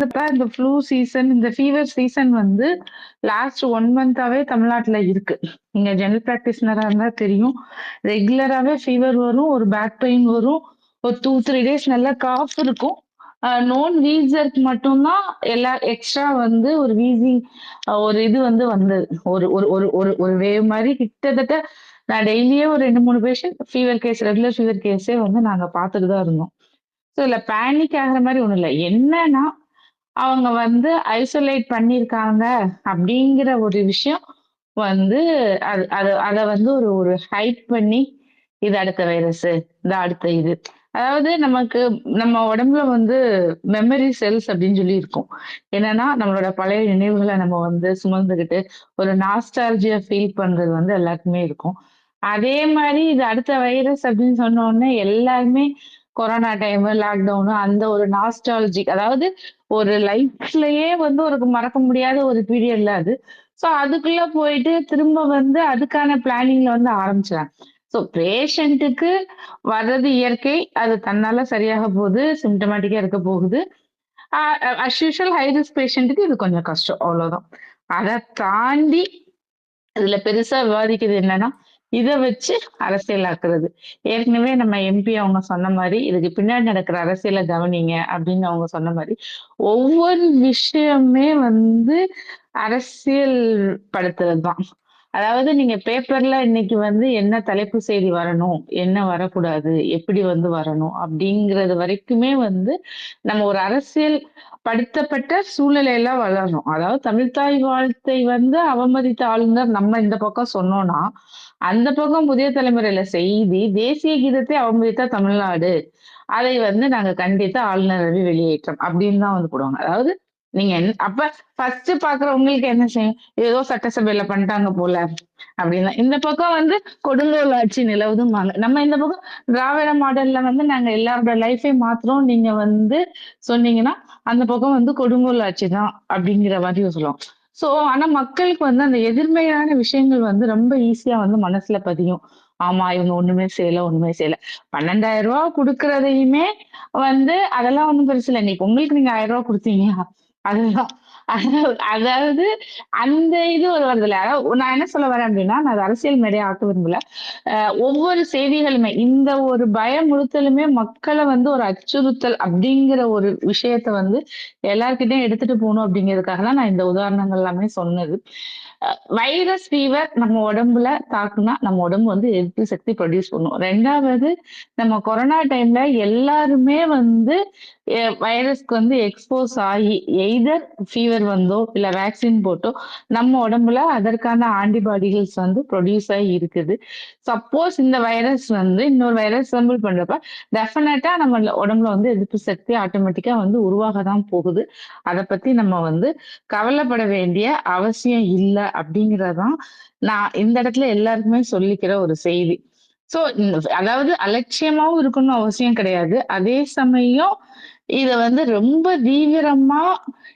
இந்த flu season இந்த fever season வந்து லாஸ்ட் ஒன் மந்தாவே தமிழ்நாட்டுல இருக்கு. நீங்க ஜெனரல் பிராக்டிஸ்னரா இருந்தா தெரியும். ரெகுலராகவே ஃபீவர் வரும் ஒரு பேக் பெயின் வரும். ஒரு டூ த்ரீ டேஸ் நல்லா காஃப் இருக்கும். நோன் வீசருக்கு மட்டும்தான் எல்லா எக்ஸ்ட்ரா வந்து ஒரு வீசி ஒரு இது வந்து வந்தது. ஒரு ஒரு ஒரு ஒரு ஒரு வேவ் மாதிரி கிட்டத்தட்ட நான் டெய்லியே ஒரு ரெண்டு மூணு patient fever case regular fever கேஸே வந்து நாங்கள் பார்த்துட்டு தான் இருந்தோம். ஸோ இல்லை பேனிக் ஆகிற மாதிரி ஒன்றும் இல்லை. என்னன்னா அவங்க வந்து ஐசோலேட் பண்ணியிருக்காங்க அப்படிங்கிற ஒரு விஷயம் வந்து அது அது அதை வந்து ஒரு ஒரு ஹைட் பண்ணி இது அடுத்த வைரஸ் இது அடுத்த இது. அதாவது நமக்கு நம்ம உடம்புல வந்து மெமரி செல்ஸ் அப்படின்னு சொல்லி இருக்கும். என்னன்னா நம்மளோட பழைய நினைவுகளை நம்ம வந்து சுமந்துக்கிட்டு ஒரு நாஸ்டாலஜியா ஃபீல் பண்றது வந்து எல்லாருக்குமே இருக்கும். அதே மாதிரி இது அடுத்த வைரஸ் அப்படின்னு சொன்ன உடனே எல்லாருமே கொரோனா டைம் லாக்டவுனு அந்த ஒரு நாஸ்டாலஜிக் அதாவது ஒரு லைஃப்லயே வந்து ஒரு மறக்க முடியாத ஒரு பீரியட்ல அது. ஸோ அதுக்குள்ள போயிட்டு திரும்ப வந்து அதுக்கான பிளானிங்ல வந்து ஆரம்பிச்சாங்க ஸோ பேஷண்ட்டுக்கு வர்றது இயற்கை அது தன்னால சரியாக போகுது சிம்டமேட்டிக்கா இருக்க போகுது. அஸ் யூஷுவல் ஹை ரிஸ்க் பேஷண்ட்டுக்கு இது கொஞ்சம் கஷ்டம் அவ்வளவுதான். அதை தாண்டி இதுல பெருசா விவாதிக்கிறது என்னன்னா இதை வச்சு அரசியலாக்குறது. ஏற்கனவே நம்ம எம்பி அவங்க சொன்ன மாதிரி இதுக்கு பின்னாடி நடக்கிற அரசியலை கவனிங்க அப்படின்னு அவங்க சொன்ன மாதிரி ஒவ்வொரு விஷயமே வந்து அரசியல் படுத்துறது தான் அதாவது நீங்க பேப்பர்ல இன்னைக்கு வந்து என்ன தலைப்பு செய்தி வரணும் என்ன வரக்கூடாது எப்படி வந்து வரணும் அப்படிங்கிறது வரைக்குமே வந்து நம்ம ஒரு அரசியல் படுத்தப்பட்ட சூழ்நிலையெல்லாம் வளரணும். அதாவது தமிழ்தாய் வாழ்த்தை வந்து அவமதித்த ஆளுநர் நம்ம இந்த பக்கம் சொன்னோம்னா அந்த பக்கம் புதிய தலைமுறையில செய்தி தேசிய கீதத்தை அவமதித்த தமிழ்நாடு அதை வந்து நாங்க கண்டித்தா ஆளுநர் வெளியேற்றம் அப்படின்னு தான் வந்து போடுவாங்க. அதாவது நீங்க அப்ப ஃபர்ஸ்ட் பாக்குற உங்களுக்கு என்ன செய்யும்? ஏதோ சட்டசபையில பண்ணிட்டாங்க போல அப்படின்னா இந்த பக்கம் வந்து கொடுங்கோல் ஆட்சி நிலவுதுமாங்க நம்ம இந்த பக்கம் திராவிட மாடல்ல வந்து நாங்க எல்லாரோட லைஃபே மாத்துறோம். நீங்க வந்து சொன்னீங்கன்னா அந்த பக்கம் வந்து கொடுங்கோல் ஆட்சி தான் அப்படிங்கிற மாதிரி சொல்லுவோம் சோ ஆனா மக்களுக்கு வந்து அந்த எதிர்மையான விஷயங்கள் வந்து ரொம்ப ஈஸியா வந்து மனசுல பதியும். ஆமா இவங்க ஒண்ணுமே செய்யல ஒண்ணுமே செய்யல. பன்னெண்டாயிரம் ரூபாய் கொடுக்கறதையுமே வந்து அதெல்லாம் ஒண்ணும் பெருசு இல்லை. இன்னைக்கு உங்களுக்கு நீங்க ஆயிரம் ரூபாய் கொடுத்தீங்க அதுதான். அதாவது அந்த இது ஒரு வருதுல நான் என்ன சொல்ல வரேன் அப்படின்னா நான் அரசியல் மேடையை ஆக்க விரும்பல. ஒவ்வொரு செய்திகளுமே இந்த ஒரு பயமுறுத்தலுமே மக்களை வந்து ஒரு அச்சுறுத்தல் அப்படிங்கிற ஒரு விஷயத்த வந்து எல்லார்கிட்டையும் எடுத்துட்டு போகணும் அப்படிங்கிறதுக்காக தான் நான் இந்த உதாரணங்கள் எல்லாமே சொன்னது. வைரஸ் ஃபீவர் நம்ம உடம்புல தாக்குனா நம்ம உடம்பு வந்து எதிர்ப்பு சக்தி ப்ரொடியூஸ் பண்ணும்? ரெண்டாவது நம்ம கொரோனா டைம்ல எல்லாருமே வந்து வைரஸ்க்கு வந்து எக்ஸ்போஸ் ஆகி எய்தர் ஃபீவர் வந்தோ இல்ல வேக்சின் போட்டோ நம்ம உடம்புல அதற்கான ஆன்டிபாடிகள்ஸ் வந்து ப்ரொடியூஸ் ஆகி இருக்குது. சப்போஸ் இந்த வைரஸ் வந்து இன்னொரு வைரஸ் சம்பிள் பண்றப்ப டெஃபினட்டா நம்ம உடம்புல வந்து எதிர்ப்பு சக்தி ஆட்டோமேட்டிக்கா வந்து உருவாக தான் போகுது. அதை பத்தி நம்ம வந்து கவலைப்பட வேண்டிய அவசியம் இல்லை. அப்படிங்கறதுதான் நான் இந்த இடத்துல எல்லாருக்குமே சொல்லிக்கிற ஒரு செய்தி. சோ அதாவது அலட்சியமாவும் இருக்கணும் அவசியம் கிடையாது. அதே சமயம் இத வந்து ரொம்ப தீவிரமா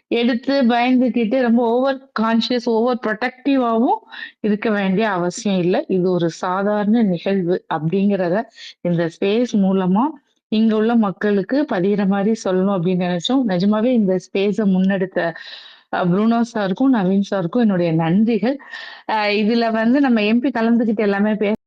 எடுத்து பயந்துக்கிட்டு ரொம்ப ஓவர் கான்சியஸ் ஓவர் ப்ரொடெக்டிவாவும் இருக்க வேண்டிய அவசியம் இல்லை. இது ஒரு சாதாரண நிகழ்வு அப்படிங்கிறத இந்த ஸ்பேஸ் மூலமா இங்க உள்ள மக்களுக்கு பதிகிற மாதிரி சொல்லணும் அப்படின்னு நினைச்சோம். நிஜமாவே இந்த ஸ்பேஸை முன்னெடுத்த ப்ரூனோ சாருக்கும் நவீன் சாருக்கும் என்னுடைய நன்றிகள். இதுல வந்து நம்ம எம்பி கலந்துகிட்டு எல்லாமே பேச